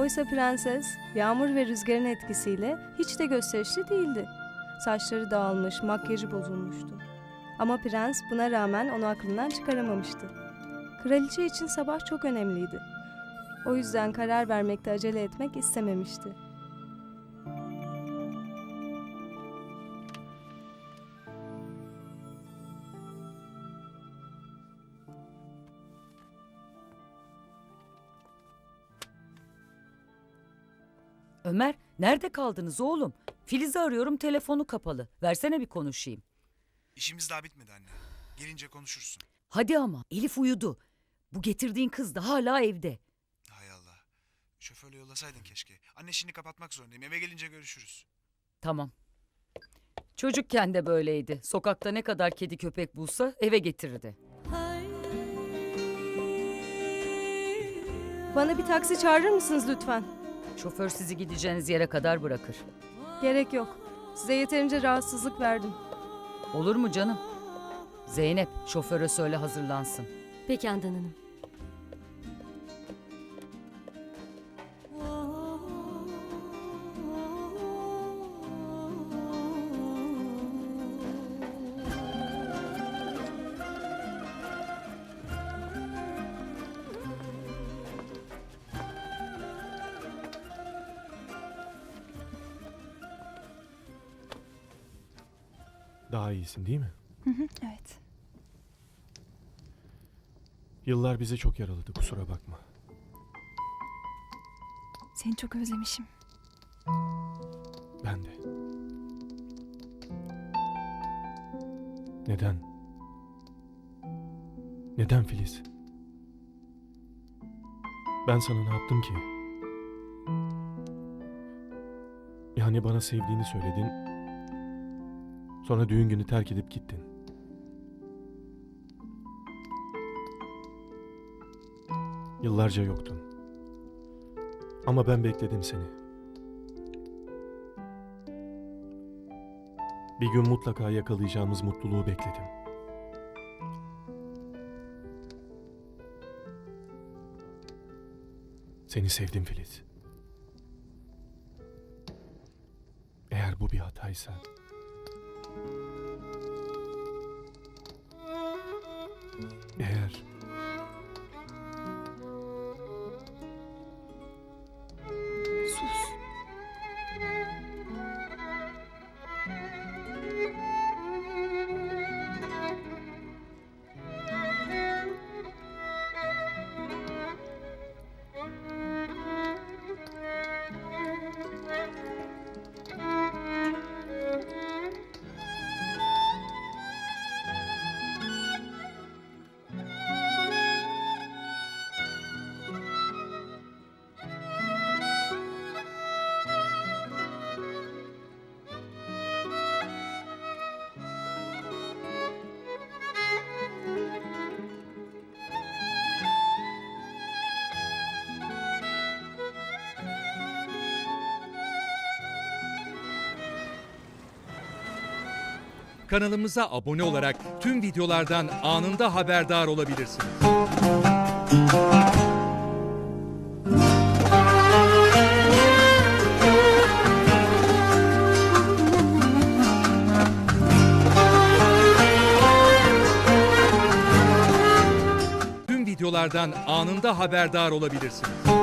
Oysa prenses yağmur ve rüzgarın etkisiyle hiç de gösterişli değildi. Saçları dağılmış, makyajı bozulmuştu. Ama prens buna rağmen onu aklından çıkaramamıştı. Kraliçe için sabah çok önemliydi. O yüzden karar vermekte acele etmek istememişti. Ömer, nerede kaldınız oğlum? Filiz'i arıyorum, telefonu kapalı. Versene bir konuşayım. İşimiz daha bitmedi anne. Gelince konuşursun. Hadi ama, Elif uyudu. Bu getirdiğin kız da hala evde. Hay Allah. Şoförle yollasaydın keşke. Anne şimdi kapatmak zorundayım. Eve gelince görüşürüz. Tamam. Çocukken de böyleydi. Sokakta ne kadar kedi köpek bulsa eve getirirdi. Bana bir taksi çağırır mısınız lütfen? Şoför sizi gideceğiniz yere kadar bırakır. Gerek yok. Size yeterince rahatsızlık verdim. Olur mu canım? Zeynep, şoföre söyle hazırlansın. Peki Handan Hanım. Daha iyisin değil mi? Evet. Yıllar bizi çok yaraladı kusura bakma. Seni çok özlemişim. Ben de. Neden? Neden Filiz? Ben sana ne yaptım ki? Yani bana sevdiğini söyledin. Sonra düğün günü terk edip gittin. Yıllarca yoktun. Ama ben bekledim seni. Bir gün mutlaka yakalayacağımız mutluluğu bekledim. Seni sevdim Filiz. Eğer bu bir hataysa... Eğer... Kanalımıza abone olarak tüm videolardan anında haberdar olabilirsiniz. Tüm videolardan anında haberdar olabilirsiniz.